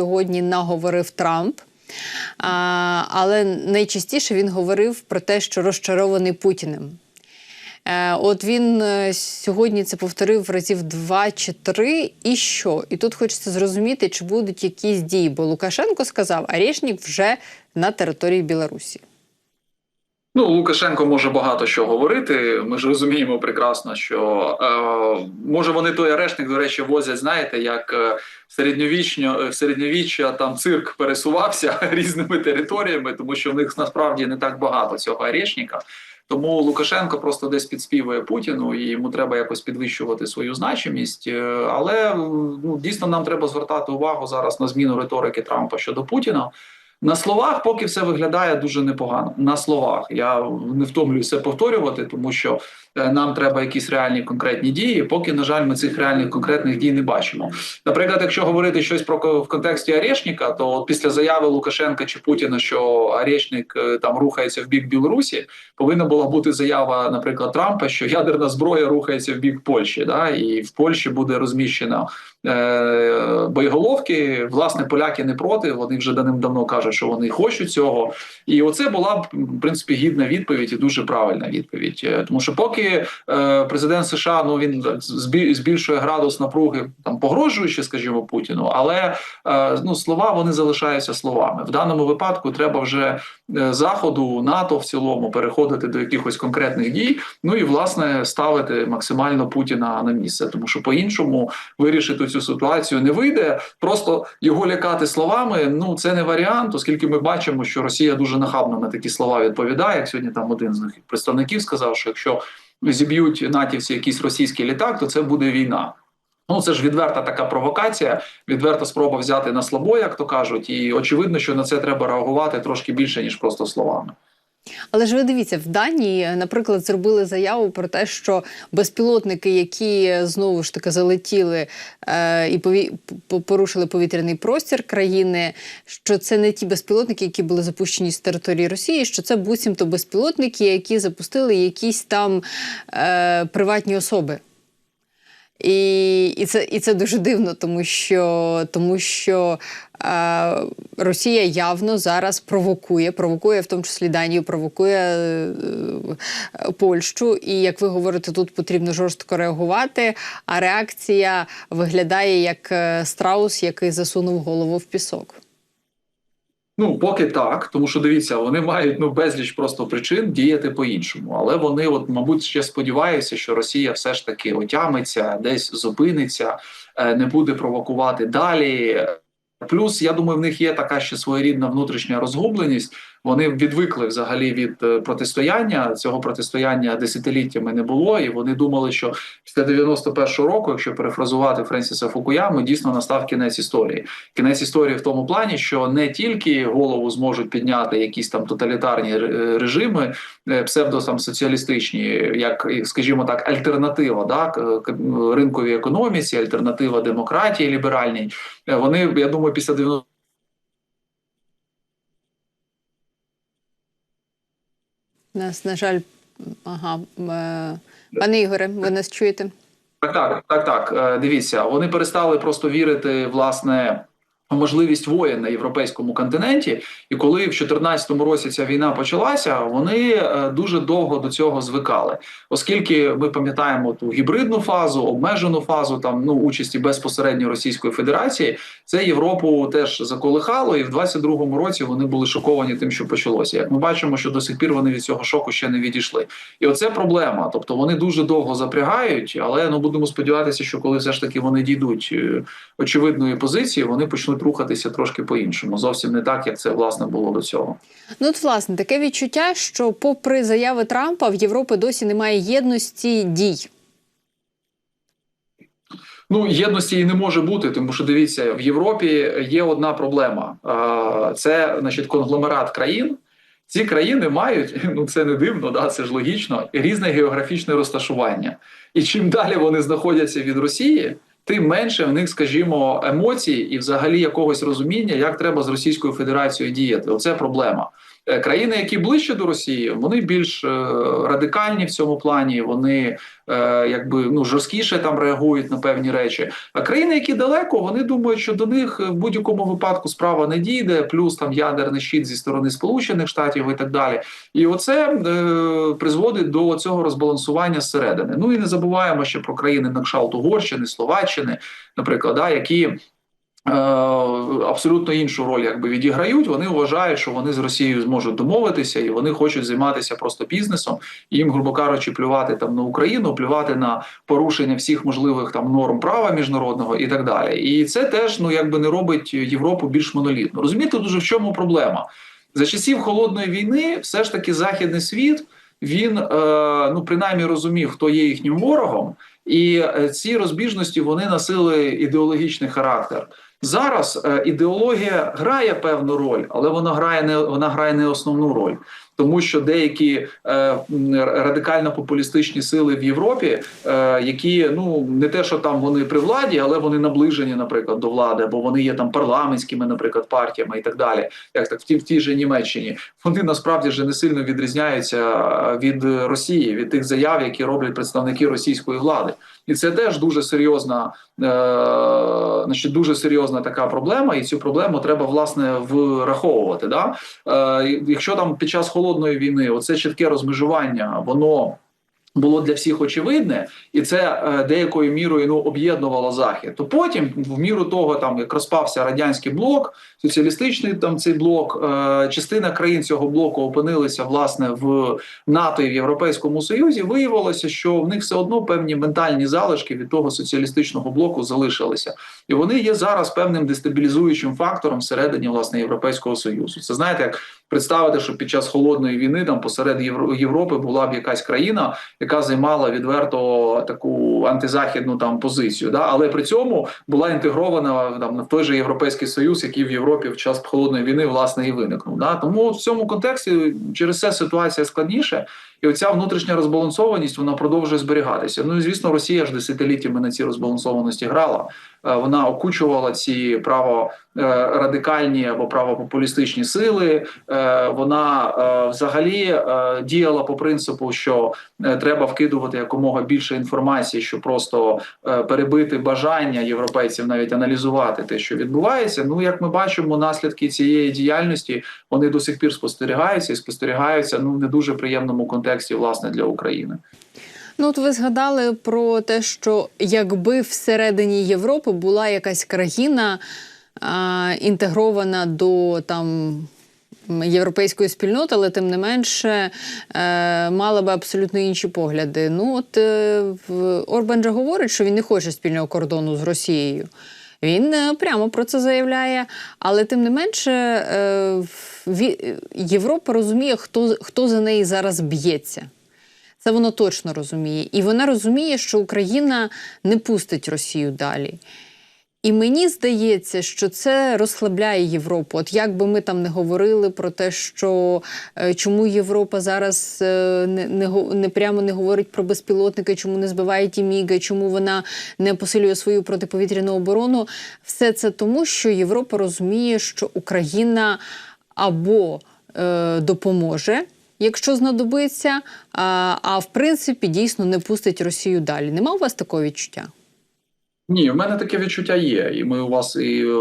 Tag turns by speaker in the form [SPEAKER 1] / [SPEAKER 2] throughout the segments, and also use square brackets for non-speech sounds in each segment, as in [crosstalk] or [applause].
[SPEAKER 1] сьогодні наговорив Трамп. А, але найчастіше він говорив про те, що розчарований Путіним. Е, От він е, сьогодні це повторив разів два чи три. І що? І тут хочеться зрозуміти, чи будуть якісь дії. Бо Лукашенко сказав, Арєшнік вже на території Білорусі.
[SPEAKER 2] Ну, Лукашенко може багато що говорити. Ми ж розуміємо прекрасно, що е, може вони той арештник, до речі, возять, знаєте, як е, середньовічно в середньовіччя там цирк пересувався [laughs] різними територіями, тому що в них насправді не так багато цього арешника. Тому Лукашенко просто десь підспівує Путіну, і йому треба якось підвищувати свою значимість. Е, Але ну дійсно нам треба звертати увагу зараз на зміну риторики Трампа щодо Путіна. На словах поки все виглядає дуже непогано. На словах я не втомлююся повторювати, тому що нам треба якісь реальні конкретні дії. Поки, на жаль, ми цих реальних конкретних дій не бачимо. Наприклад, якщо говорити щось про в контексті Арешника, то от після заяви Лукашенка чи Путіна, що Арешник е, там рухається в бік Білорусі, повинна була бути заява, наприклад, Трампа, що ядерна зброя рухається в бік Польщі, да, і в Польщі буде розміщена е, боєголовки. Власне, поляки не проти. Вони вже давним-давно кажуть, що вони хочуть цього. І оце була б в принципі гідна відповідь і дуже правильна відповідь. Е, Тому що поки е, президент США ну він збі- збільшує градус напруги, там погрожуючи, скажімо, Путіну, але е, ну слова вони залишаються словами. В даному випадку треба вже е, заходу НАТО в цілому переходити до якихось конкретних дій. Ну і власне ставити максимально Путіна на місце, тому що по-іншому вирішити цю ситуацію не вийде. Просто його лякати словами. Ну це не варіант, оскільки ми бачимо, що Росія дуже нахабно на такі слова відповідає. Як сьогодні там один з них представників сказав, що якщо зіб'ють натівці якийсь російський літак, то це буде війна. Ну, це ж відверта така провокація, відверта спроба взяти на слабо, як то кажуть, і очевидно, що на це треба реагувати трошки більше ніж просто словами.
[SPEAKER 1] Але ж ви дивіться, в Данії, наприклад, зробили заяву про те, що безпілотники, які знову ж таки залетіли е, і пові... порушили повітряний простір країни, що це не ті безпілотники, які були запущені з території Росії, що це буцімто безпілотники, які запустили якісь там е, приватні особи. І, і, це, і це дуже дивно, тому що, тому що е, Росія явно зараз провокує, провокує в тому числі Данію, провокує е, е, Польщу. І як ви говорите, тут потрібно жорстко реагувати. А реакція виглядає як е, страус, який засунув голову в пісок.
[SPEAKER 2] Ну, поки так, тому що дивіться, вони мають ну безліч просто причин діяти по-іншому. Але вони, от, мабуть, ще сподіваються, що Росія все ж таки отямиться, десь зупиниться, е, не буде провокувати далі. Плюс, я думаю, в них є така ще своєрідна внутрішня розгубленість. Вони відвикли взагалі від е, протистояння. Цього протистояння десятиліттями не було, і вони думали, що після 91-го року, якщо перефразувати Френсіса Фукуяму, дійсно настав кінець історії. Кінець історії в тому плані, що не тільки голову зможуть підняти якісь там тоталітарні режими, е, псевдо соціалістичні, як скажімо так, альтернатива да, ринковій економіці, альтернатива демократії ліберальній. Е, Вони, я думаю, після 90
[SPEAKER 1] Нас, на жаль, ага. Е, пане Ігоре, ви нас чуєте?
[SPEAKER 2] Так, так, так, так. Е, Дивіться, вони перестали просто вірити власне. Можливість воєн на європейському континенті, і коли в 2014 році ця війна почалася, вони е, дуже довго до цього звикали, оскільки ми пам'ятаємо ту гібридну фазу, обмежену фазу там ну участі безпосередньо Російської Федерації, це Європу теж заколихало, і в 22-му році вони були шоковані тим, що почалося. Як ми бачимо, що до сих пір вони від цього шоку ще не відійшли, і оце проблема. Тобто вони дуже довго запрягають, але ну будемо сподіватися, що коли все ж таки вони дійдуть е, очевидної позиції, вони почнуть рухатися трошки по-іншому. Зовсім не так, як це власне було до цього.
[SPEAKER 1] Ну, от, власне, таке відчуття, що, попри заяви Трампа, в Європі досі немає єдності дій.
[SPEAKER 2] Ну, єдності і не може бути, тому що дивіться, в Європі є одна проблема: це значить конгломерат країн. Ці країни мають, [laughs] ну це не дивно, да, це ж логічно, різне географічне розташування. І чим далі вони знаходяться від Росії, тим менше в них, скажімо, емоцій і взагалі якогось розуміння, як треба з Російською Федерацією діяти. Оце проблема. Е, Країни, які ближче до Росії, вони більш е, радикальні в цьому плані. Вони е, якби ну жорсткіше там реагують на певні речі. А країни, які далеко, вони думають, що до них в будь-якому випадку справа не дійде, плюс там ядерний щит зі сторони Сполучених Штатів і так далі. І оце е, призводить до цього розбалансування зсередини. Ну і не забуваємо ще про країни на кшталт Угорщини, Словаччини, наприклад, да, які. Абсолютно іншу роль якби відіграють. Вони вважають, що вони з Росією зможуть домовитися, і вони хочуть займатися просто бізнесом. Їм, грубо кажучи, плювати там на Україну, плювати на порушення всіх можливих там норм права міжнародного і так далі. І це теж ну якби не робить Європу більш монолітно. Розумієте, дуже в чому проблема за часів холодної війни, все ж таки західний світ він е, ну принаймні розумів, хто є їхнім ворогом, і е, ці розбіжності вони носили ідеологічний характер. Зараз е, ідеологія грає певну роль, але вона грає не вона грає не основну роль, тому що деякі е, радикально популістичні сили в Європі, е, які ну не те, що там вони при владі, але вони наближені, наприклад, до влади, або вони є там парламентськими, наприклад, партіями і так далі, як так в тій в тій же Німеччині. Вони насправді вже не сильно відрізняються е, від Росії, від тих заяв, які роблять представники російської влади, і це теж дуже серйозна, е, значить, дуже серйозна така проблема, і цю проблему треба власне враховувати. Да? Е, якщо там під час холодної війни оце чітке розмежування, воно. Було для всіх очевидне, і це е, деякою мірою ну об'єднувало захід. То потім, в міру того, там як розпався радянський блок, соціалістичний там цей блок, е, частина країн цього блоку опинилися власне в НАТО і в Європейському Союзі. Виявилося, що в них все одно певні ментальні залишки від того соціалістичного блоку залишилися, і вони є зараз певним дестабілізуючим фактором всередині власне Європейського союзу. Це знаєте, як представити, що під час холодної війни там посеред Євро- Європи була б якась країна, яка займала відверто таку антизахідну там позицію, да але при цьому була інтегрована там в той же європейський союз, який в Європі в час холодної війни власне і виникнув. Да тому в цьому контексті через це ситуація складніше. І оця внутрішня розбалансованість вона продовжує зберігатися. Ну і звісно, Росія ж десятиліттями на цій розбалансованості грала. Е, Вона окучувала ці право е, або правопопулістичні сили. Е, Вона взагалі діяла по принципу, що треба вкидувати якомога більше інформації, щоб просто перебити бажання європейців навіть аналізувати те, що відбувається. Ну як ми бачимо, наслідки цієї діяльності вони до сих пір спостерігаються і спостерігаються ну в не дуже приємному контексті власне для України.
[SPEAKER 1] Ну, от ви згадали про те, що якби всередині Європи була якась країна а, інтегрована до там. Європейської спільноти, але тим не менше е, мала би абсолютно інші погляди. Ну от е, Орбан же говорить, що він не хоче спільного кордону з Росією. Він е, прямо про це заявляє, але тим не менше е, ві- Європа розуміє, хто, хто за неї зараз б'ється. Це вона точно розуміє. І вона розуміє, що Україна не пустить Росію далі. І мені здається, що це розслабляє Європу. От як би ми там не говорили про те, що е, чому Європа зараз е, не, не, не прямо не говорить про безпілотники, чому не збиває ті міги, чому вона не посилює свою протиповітряну оборону. Все це тому, що Європа розуміє, що Україна або е, допоможе. Якщо знадобиться, а, а в принципі дійсно не пустить Росію далі. Нема у вас такого відчуття?
[SPEAKER 2] Ні, в мене таке відчуття є, і ми у вас і е,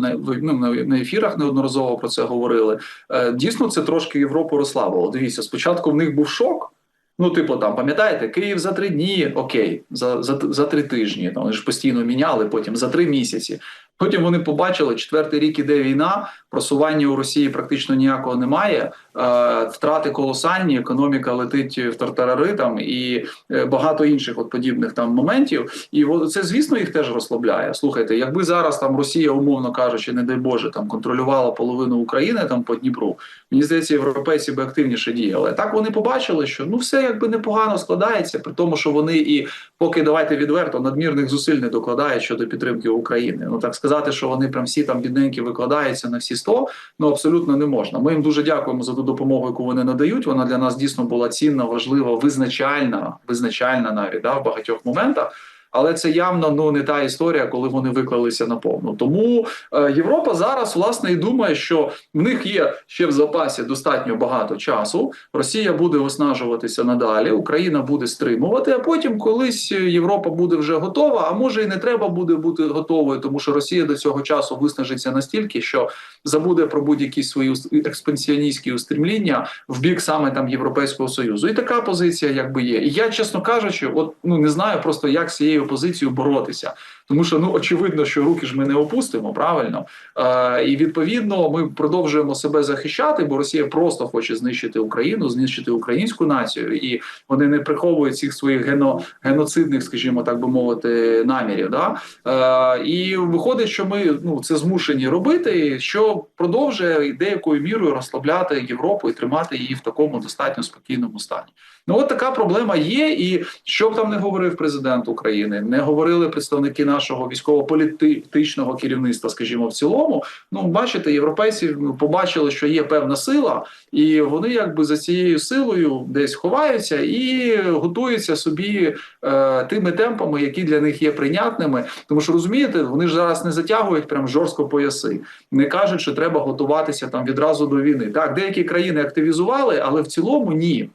[SPEAKER 2] на ну, на ефірах неодноразово про це говорили. Е, Дійсно, це трошки Європу розслабило. Дивіться, спочатку в них був шок. Ну, типу, там пам'ятаєте, Київ за три дні, окей, за, за, за три тижні. Там вони ж постійно міняли, потім за три місяці. Потім вони побачили, четвертий рік іде війна, просування у Росії практично ніякого немає. Е, втрати колосальні, економіка летить в тартарари там і е, багато інших от подібних там моментів. І це, звісно, їх теж розслабляє. Слухайте, якби зараз там Росія, умовно кажучи, не дай Боже, там контролювала половину України там по Дніпру. Мені здається, європейці би активніше діяли. Так вони побачили, що ну все якби непогано складається, при тому, що вони і поки давайте відверто надмірних зусиль не докладають щодо підтримки України. Ну так сказати, що вони прям всі там бідненькі викладаються на всі 100, ну абсолютно не можна. Ми їм дуже дякуємо за ту допомогу, яку вони надають. Вона для нас дійсно була цінна, важлива, визначальна, визначальна навіть да, в багатьох моментах. Але це явно ну не та історія, коли вони виклалися на повну. Тому е, Європа зараз власне і думає, що в них є ще в запасі достатньо багато часу. Росія буде виснажуватися надалі, Україна буде стримувати. А потім, колись Європа буде вже готова. А може і не треба буде бути готовою, тому що Росія до цього часу виснажиться настільки, що забуде про будь-які свої експансіоністські устремління в бік саме там Європейського союзу. І така позиція, якби є. І я, чесно кажучи, от ну не знаю просто як з цією позицією боротися, тому що ну очевидно, що руки ж ми не опустимо, правильно е, і відповідно ми продовжуємо себе захищати, бо Росія просто хоче знищити Україну, знищити українську націю, і вони не приховують цих своїх гено, геноцидних, скажімо так би мовити, намірів. Да? Е, і виходить, що ми ну це змушені робити, що продовжує деякою мірою розслабляти Європу і тримати її в такому достатньо спокійному стані. Ну от така проблема є, і що б там не говорив президент України, не говорили представники нашого військово-політичного керівництва, скажімо, в цілому. Ну, бачите, європейці побачили, що є певна сила, і вони якби за цією силою десь ховаються і готуються собі е, тими темпами, які для них є прийнятними. Тому що розумієте, вони ж зараз не затягують прям жорстко пояси, не кажуть, що треба готуватися там відразу до війни. Так, деякі країни активізували, але в цілому ні.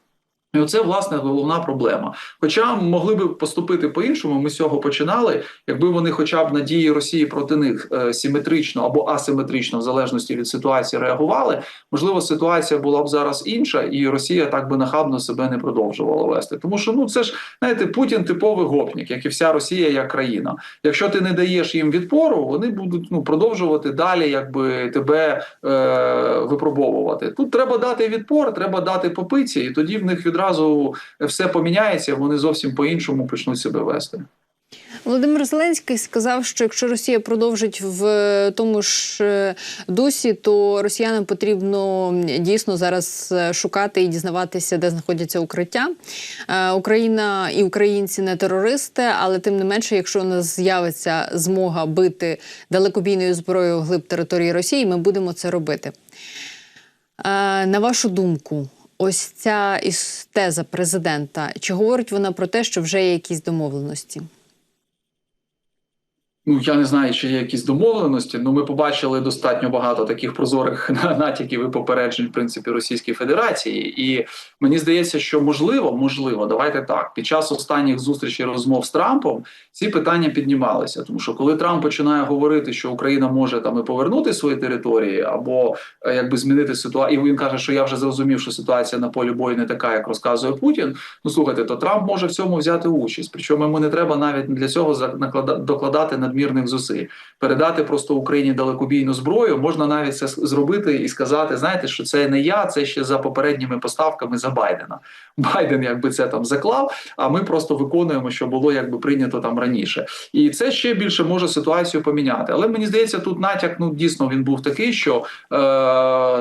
[SPEAKER 2] І оце власне головна проблема. Хоча могли би поступити по-іншому, ми з цього починали, якби вони, хоча б на дії Росії проти них е, симетрично або асиметрично, в залежності від ситуації, реагували. Можливо, ситуація була б зараз інша, і Росія так би нахабно себе не продовжувала вести. Тому що ну це ж знаєте, Путін типовий гопник, як і вся Росія як країна. Якщо ти не даєш їм відпору, вони будуть ну продовжувати далі, якби тебе е, випробовувати. Тут треба дати відпор, треба дати попиці, і тоді в них відразу одразу все поміняється, вони зовсім по-іншому почнуть себе вести.
[SPEAKER 1] Володимир Зеленський сказав, що якщо Росія продовжить в тому ж е, дусі, то росіянам потрібно дійсно зараз шукати і дізнаватися, де знаходяться укриття. Е, Україна і українці не терористи, але тим не менше, якщо у нас з'явиться змога бити далекобійною зброєю глиб території Росії, ми будемо це робити. Е, На вашу думку, ось ця теза президента, чи говорить вона про те, що вже є якісь домовленості?
[SPEAKER 2] Ну, я не знаю, чи є якісь домовленості. Ну, ми побачили достатньо багато таких прозорих [laughs] натяків і попереджень в принципі Російської Федерації. І мені здається, що можливо, можливо, давайте так. Під час останніх зустрічей розмов з Трампом ці питання піднімалися. Тому що коли Трамп починає говорити, що Україна може там і повернути свої території, або е, якби змінити ситуацію, і він каже, що я вже зрозумів, що ситуація на полі бою не така, як розказує Путін. Ну слухайте, то Трамп може в цьому взяти участь. Причому йому не треба навіть для цього докладати на надмірних зусиль. Передати просто Україні далекобійну зброю можна навіть це зробити і сказати: знаєте, що це не я, це ще за попередніми поставками за Байдена. [laughs] Байден якби це там заклав. А ми просто виконуємо, що було якби прийнято там раніше. І це ще більше може ситуацію поміняти. Але мені здається, тут натяк ну дійсно він був такий, що е,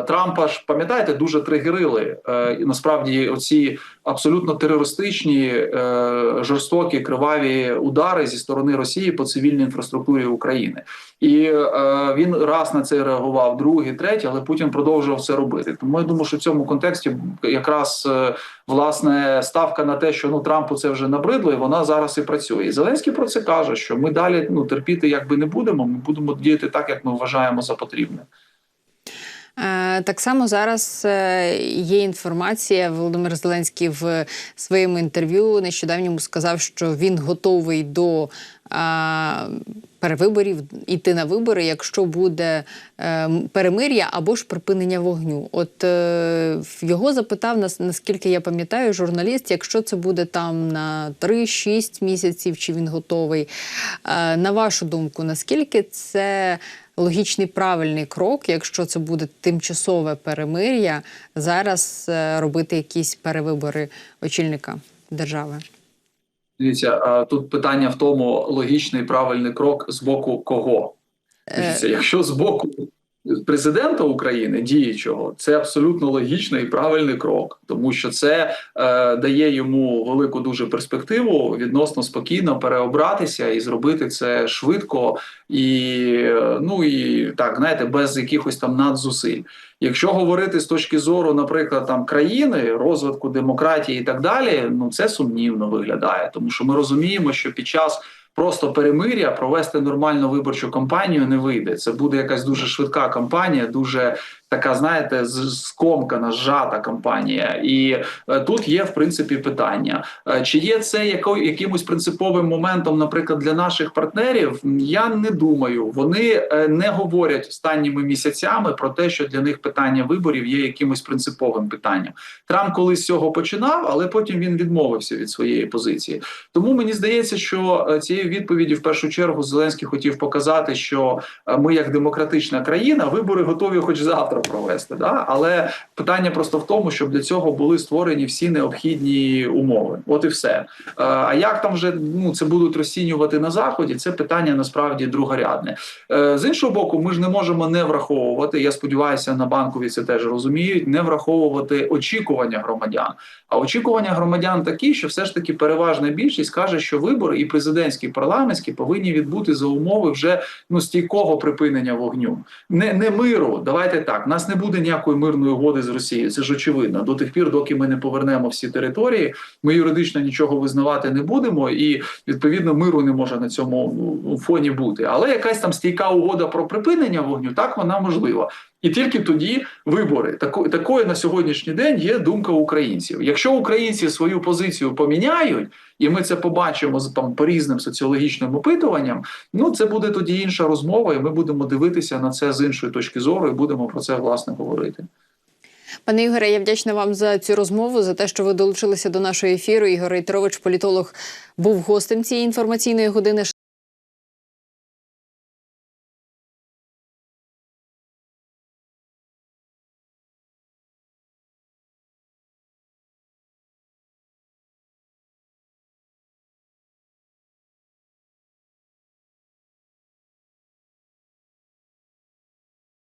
[SPEAKER 2] Трампа ж пам'ятаєте, дуже тригерили. Е, насправді оці абсолютно терористичні, е, жорстокі криваві удари зі сторони Росії по цивільній інфраструктурі України, і е, він раз на це реагував, другий, третій, але Путін продовжував це робити. Тому я думаю, що в цьому контексті якраз е, власне ставка на те, що ну Трампу це вже набридло, і вона зараз і працює. Зеленський про це каже, що ми далі ну терпіти якби не будемо. Ми будемо діяти так, як ми вважаємо за потрібне.
[SPEAKER 1] Так само зараз е, є інформація. Володимир Зеленський в своєму інтерв'ю нещодавньому сказав, що він готовий до перевиборів іти на вибори, якщо буде е, перемир'я або ж припинення вогню. От е, його запитав нас, наскільки я пам'ятаю, журналіст, якщо це буде там на 3-6 місяців, чи він готовий. Е, на вашу думку, наскільки це логічний правильний крок, якщо це буде тимчасове перемир'я, зараз е, робити якісь перевибори очільника держави?
[SPEAKER 2] Дивіться, тут питання в тому, логічний правильний крок з боку кого. Дивіться, якщо з боку президента України діючого, це абсолютно логічний і правильний крок, тому що це е, дає йому велику дуже перспективу відносно спокійно переобратися і зробити це швидко і ну і так знаєте, без якихось там надзусиль. Якщо говорити з точки зору, наприклад, там країни, розвитку демократії і так далі, ну це сумнівно виглядає, тому що ми розуміємо, що під час просто перемир'я провести нормальну виборчу кампанію не вийде. Це буде якась дуже швидка кампанія, дуже така, знаєте, скомкана, зжата кампанія. І е, тут є в принципі питання: Е, чи є це яко, якимось принциповим моментом, наприклад, для наших партнерів? Я не думаю. Вони е, не говорять останніми місяцями про те, що для них питання виборів є якимось принциповим питанням. Трамп колись з цього починав, але потім він відмовився від своєї позиції. Тому мені здається, що цією відповіді в першу чергу Зеленський хотів показати, що ми, як демократична країна, вибори готові хоч завтра провести. Да? Але питання просто в тому, щоб для цього були створені всі необхідні умови. От і все. Е, А як там вже ну це будуть розцінювати на заході? Це питання насправді другорядне. Е, З іншого боку, ми ж не можемо не враховувати. Я сподіваюся, на банкові це теж розуміють. Не враховувати очікування громадян. А очікування громадян такі, що все ж таки переважна більшість каже, що вибори і президентські, і парламентські повинні відбути за умови вже ну стійкого припинення вогню. Не, не миру. Давайте так. Нас не буде ніякої мирної угоди з Росією. Це ж очевидно. До тих пір, доки ми не повернемо всі території, ми юридично нічого визнавати не будемо, і відповідно миру не може на цьому ну, фоні бути. Але якась там стійка угода про припинення вогню, так вона можлива. І тільки тоді вибори. Тако, такою на сьогоднішній день є думка українців. Якщо українці свою позицію поміняють, і ми це побачимо з там по різним соціологічним опитуванням, ну це буде тоді інша розмова, і ми будемо дивитися на це з іншої точки зору, і будемо про це власне говорити.
[SPEAKER 1] Пане Ігоре, я вдячна вам за цю розмову, за те, що ви долучилися до нашого ефіру. Ігор Рейтерович, політолог, був гостем цієї інформаційної години.